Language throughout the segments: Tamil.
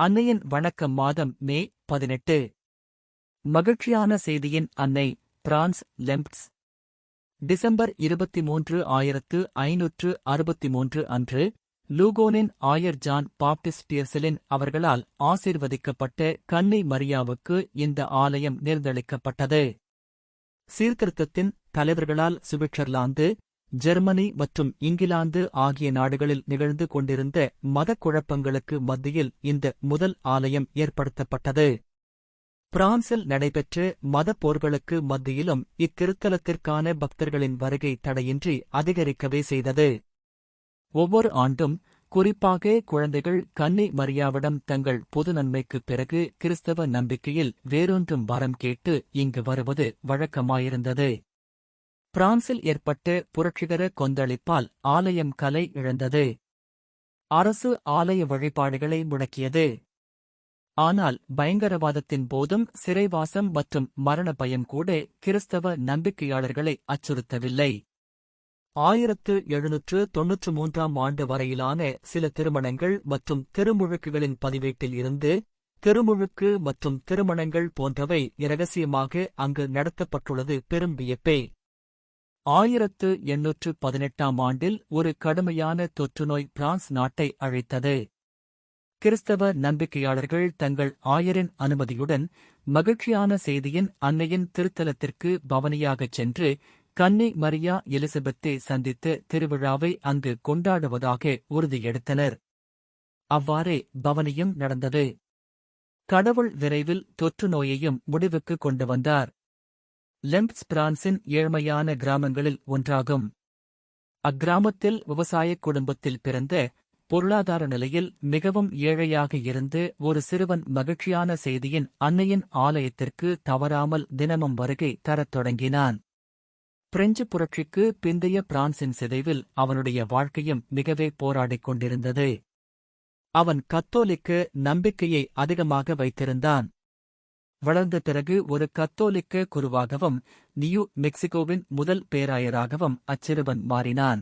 அன்னையின் வணக்கம் மாதம் மே பதினெட்டு. மகிழ்ச்சியான செய்தியின் அன்னை பிரான்ஸ் லெம்ப்ஸ் டிசம்பர் இருபத்தி மூன்று ஆயிரத்து ஐநூற்று அறுபத்தி மூன்று அன்று லூகோனின் ஆயர் ஜான் பாப்டிஸ்டியர்சலின் அவர்களால் ஆசீர்வதிக்கப்பட்ட கன்னி மரியாவுக்கு இந்த ஆலயம் நிர்ந்தளிக்கப்பட்டது சீர்திருத்தத்தின் தலைவர்களால் சுவிட்சர்லாந்து ஜெர்மனி மற்றும் இங்கிலாந்து ஆகிய நாடுகளில் நிகழ்ந்து கொண்டிருந்த மதக் குழப்பங்களுக்கு மத்தியில் இந்த முதல் ஆலயம் ஏற்படுத்தப்பட்டது. பிரான்சில் நடைபெற்ற மதப் போர்களுக்கு மத்தியிலும் இத்திருத்தலத்திற்கான பக்தர்களின் வருகை தடையின்றி அதிகரிக்கவே செய்தது. ஒவ்வொரு ஆண்டும் குறிப்பாக குழந்தைகள் கன்னி மரியாவிடம் தங்கள் பொது நன்மைக்குப் பிறகு கிறிஸ்தவ நம்பிக்கையில் வேறொன்றும் வரம் கேட்டு இங்கு வருவது வழக்கமாயிருந்தது. பிரான்சில் ஏற்பட்டு புரட்சிகர கொந்தளிப்பால் ஆலயம் கலை இழந்தது. அரசு ஆலய வழிபாடுகளை முடக்கியது. ஆனால் பயங்கரவாதத்தின் போதும் சிறைவாசம் மற்றும் மரண பயம் கூட கிறிஸ்தவ நம்பிக்கையாளர்களை அச்சுறுத்தவில்லை. ஆயிரத்து எழுநூற்று தொன்னூற்று மூன்றாம் ஆண்டு வரையிலான சில திருமணங்கள் மற்றும் திருமுழுக்குகளின் பதிவேட்டில் இருந்து திருமுழுக்கு மற்றும் திருமணங்கள் போன்றவை இரகசியமாக அங்கு நடத்தப்பட்டுள்ளது. பெரும் வியப்பே. ஆயிரத்து எண்ணூற்று பதினெட்டாம் ஆண்டில் ஒரு கடுமையான தொற்றுநோய் பிரான்ஸ் நாட்டை அழைத்தது. கிறிஸ்தவ நம்பிக்கையாளர்கள் தங்கள் ஆயரின் அனுமதியுடன் மகிழ்ச்சியான செய்தியின் அன்னையின் திருத்தலத்திற்கு பவனியாகச் சென்று கன்னி மரியா எலிசபெத்தை சந்தித்து திருவிழாவை அங்கு கொண்டாடுவதாக உறுதியெடுத்தனர். அவ்வாறே பவனியும் நடந்தது. கடவுள் விரைவில் தொற்று நோயையும் முடிவுக்கு கொண்டு வந்தார். லெம்ப்ஸ் பிரான்சின் ஏழ்மையான கிராமங்களில் ஒன்றாகும். அக்கிராமத்தில் விவசாயக் குடும்பத்தில் பிறந்த பொருளாதார நிலையில் மிகவும் ஏழையாக இருந்து ஒரு சிறுவன் மகிழ்ச்சியான செய்தியின் அன்னையின் ஆலயத்திற்கு தவறாமல் தினமும் வருகை தரத் தொடங்கினான். பிரெஞ்சு புரட்சிக்கு பிந்தைய பிரான்சின் சிதைவில் அவனுடைய வாழ்க்கையும் மிகவே போராடிக் கொண்டிருந்தது. அவன் கத்தோலிக்க நம்பிக்கையை அதிகமாக வைத்திருந்தான். வளர்ந்த பிறகு ஒரு கத்தோலிக்க குருவாகவும் நியூ மெக்சிகோவின் முதல் பேராயராகவும் அச்சிறுவன் மாறினான்.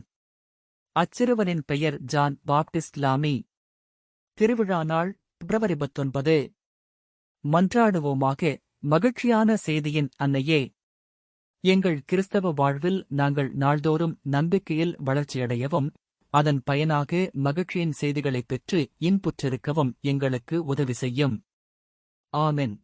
அச்சிறுவனின் பெயர் ஜான் பாப்டிஸ்ட் லாமி. திருவிழா நாள் பிப்ரவரி பத்தொன்பது. மன்றாடுவோமாக மகிழ்ச்சியான செய்தியின் அன்னையே. எங்கள் கிறிஸ்தவ வாழ்வில் நாங்கள் நாள்தோறும் நம்பிக்கையில் வளர்ச்சியடையவும் அதன் பயனாக மகிழ்ச்சியின் செய்திகளைப் பெற்று இன்புற்றிருக்கவும் எங்களுக்கு உதவி செய்யும். ஆமென்.